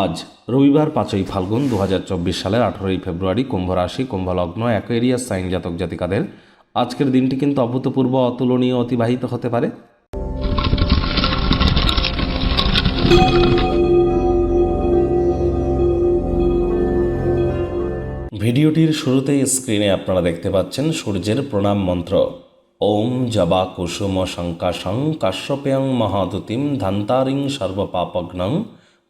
আজ রবিবার পাঁচই ফাল্গুন দু হাজার চব্বিশ সালের আঠেরোই ফেব্রুয়ারি কুম্ভ রাশি, কুম্ভ লগ্ন, অ্যাকোয়েরিয়াস সাইন জাতক জাতিকাদের। আজকের দিনটি কিন্তু অভূতপূর্ব, অতুলনীয়, অতিবাহিত হতে পারে। ভিডিওটির শুরুতেই স্ক্রিনে আপনারা দেখতে পাচ্ছেন সূর্যের প্রণাম মন্ত্র। ওম জবা কুসুম শঙ্কাশং কাশ্যপেয়ং মহাদুতিম ধান্তারিং সর্বপাপগ্নং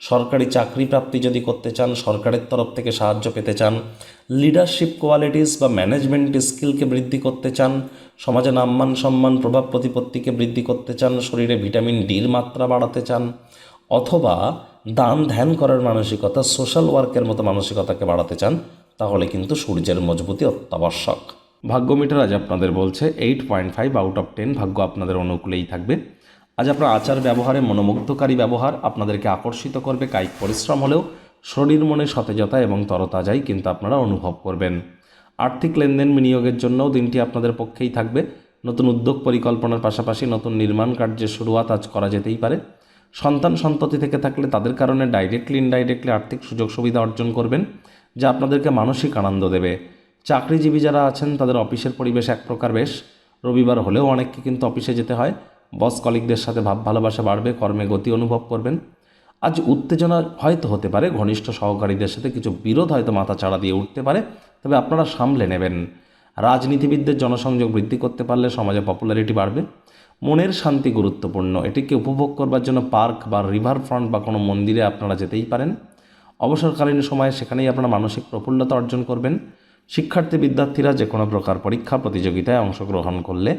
সরকারি চাকরি প্রাপ্তি যদি করতে চান, সরকারের তরফ থেকে সাহায্য পেতে চান লিডারশিপ কোয়ালিটিস বা ম্যানেজমেন্ট স্কিলকে বৃদ্ধি করতে চান, সমাজে নাম্মান সম্মান, প্রভাব প্রতিপত্তিকে বৃদ্ধি করতে চান, শরীরে ভিটামিন ডির মাত্রা বাড়াতে চান, অথবা দান ধ্যান করার মানসিকতা সোশ্যাল ওয়ার্কের মতো মানসিকতাকে বাড়াতে চান, তাহলে কিন্তু সূর্যের মজবুতি অত্যাবশ্যক। ভাগ্য মিটার আজ আপনাদের বলছে eight point five out of ten ভাগ্য আপনাদের অনুকূলেই থাকবে। আজ আপনার আচার ব্যবহারে মনোমুগ্ধকারী ব্যবহার আপনাদেরকে আকর্ষিত করবে, কায়িক পরিশ্রম হলেও শরীর মনে সতেজতা এবং তরতাজাই কিন্তু আপনারা অনুভব করবেন। আর্থিক লেনদেন বিনিয়োগের জন্যও দিনটি আপনাদের পক্ষেই থাকবে। নতুন উদ্যোগ পরিকল্পনার পাশাপাশি নতুন নির্মাণ কার্যের শুরুয়াত আজ করা যেতেই পারে। সন্তান সন্ততি থেকে থাকলে তাদের কারণে ডাইরেক্টলি ইনডাইরেক্টলি আর্থিক সুযোগ সুবিধা অর্জন করবেন, যা আপনাদেরকে মানসিক আনন্দ দেবে। চাকরিজীবী যারা আছেন, তাদের অফিসের পরিবেশ এক প্রকার বেশ। রবিবার হলেও অনেককে কিন্তু অফিসে যেতে হয়। বস কলিগদের সাথে ভাব ভালোবাসা বাড়বে, কর্মে গতি অনুভব করবেন। আজ উত্তেজনা হয়তো হতে পারে, ঘনিষ্ঠ সহকারীদের সাথে কিছু বিরোধ হয়তো মাথা চাড়া দিয়ে উঠতে পারে, তবে আপনারা সামলে নেবেন। রাজনীতিবিদদের জনসংযোগ বৃদ্ধি করতে পারলে সমাজে পপুলারিটি বাড়বে। মনের শান্তি গুরুত্বপূর্ণ, এটিকে উপভোগ করবার জন্য পার্ক বা রিভার ফ্রন্ট বা কোনো মন্দিরে আপনারা যেতেই পারেন। অবসরকালীন সময়ে সেখানেই আপনারা মানসিক প্রফুল্লতা অর্জন করবেন। শিক্ষার্থী বিদ্যার্থীরা যে কোনো প্রকার পরীক্ষা, প্রতিযোগিতায় অংশগ্রহণ করলে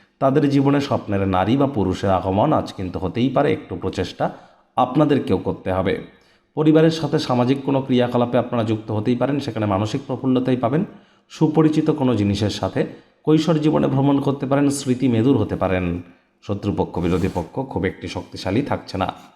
তাদের জীবনে স্বপ্নের নারী বা পুরুষের আগমন আজ কিন্তু হতেই পারে একটু প্রচেষ্টা আপনাদেরকেও করতে হবে। পরিবারের সাথে সামাজিক কোনো ক্রিয়াকলাপে আপনারা যুক্ত হতেই পারেন, সেখানে মানসিক প্রফুল্লতাই পাবেন। সুপরিচিত কোনো জিনিসের সাথে কৈশোর জীবনে ভ্রমণ করতে পারেন, স্মৃতি মেদুর হতে পারেন। শত্রুপক্ষ, বিরোধী পক্ষ খুব একটি শক্তিশালী থাকছে না।